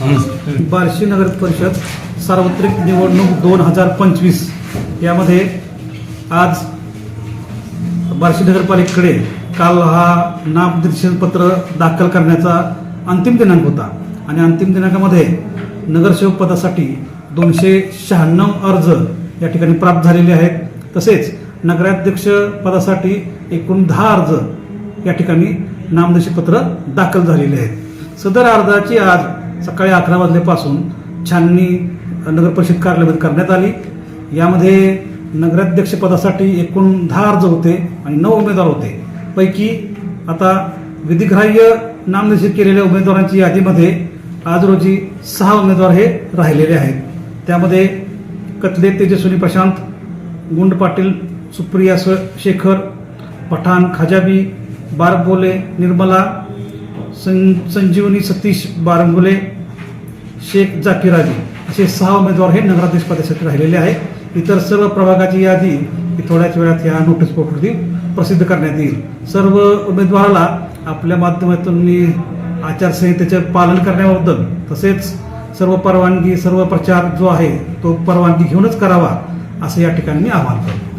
बार्शी नगर परिषद सार्वत्रिक निवडणूक दोन हजार पंचवीस यामध्ये आज बार्शी नगरपालिकेकडे काल हा नामनिर्देशन पत्र दाखल करण्याचा अंतिम दिनांक होता. आणि अंतिम दिनांकामध्ये नगरसेवक पदासाठी दोनशे शहाण्णव अर्ज या ठिकाणी प्राप्त झालेले आहेत. तसेच नगराध्यक्ष पदासाठी एकूण दहा अर्ज या ठिकाणी नामनिर्देशन पत्र दाखल झालेले आहेत. सदर अर्जाची आज सकाळी अकरा वाजल्यापासून छाननी नगर परिषद कार्यालयामध्ये करण्यात आली. यामध्ये नगराध्यक्षपदासाठी एकूण दहा अर्ज होते आणि नऊ उमेदवार होते. पैकी आता विधिग्राह्य नामनिश्चित केलेल्या उमेदवारांची यादीमध्ये आज रोजी सहा उमेदवार हे राहिलेले आहेत. त्यामध्ये कथले तेजस्विनी प्रशांत गुंड पाटील सुप्रिया शेखर पठाण खाजाबी बारबोले निर्मला सं संजीवनी सतीश बारंगुले शेख जाकीर असे सहा उमेदवार हे नगराध्यक्षपदासाठी राहिलेले आहेत. इतर सर्व प्रभागाची यादी ही थोड्याच वेळात या नोटीस बोर्डवरती प्रसिद्ध करण्यात येईल. सर्व उमेदवाराला आपल्या माध्यमातून मी आचारसंहितेचे पालन करण्याबद्दल तसेच सर्व परवानगी सर्व प्रचार जो आहे तो परवानगी घेऊनच करावा असं या ठिकाणी मी आवाहन करतो.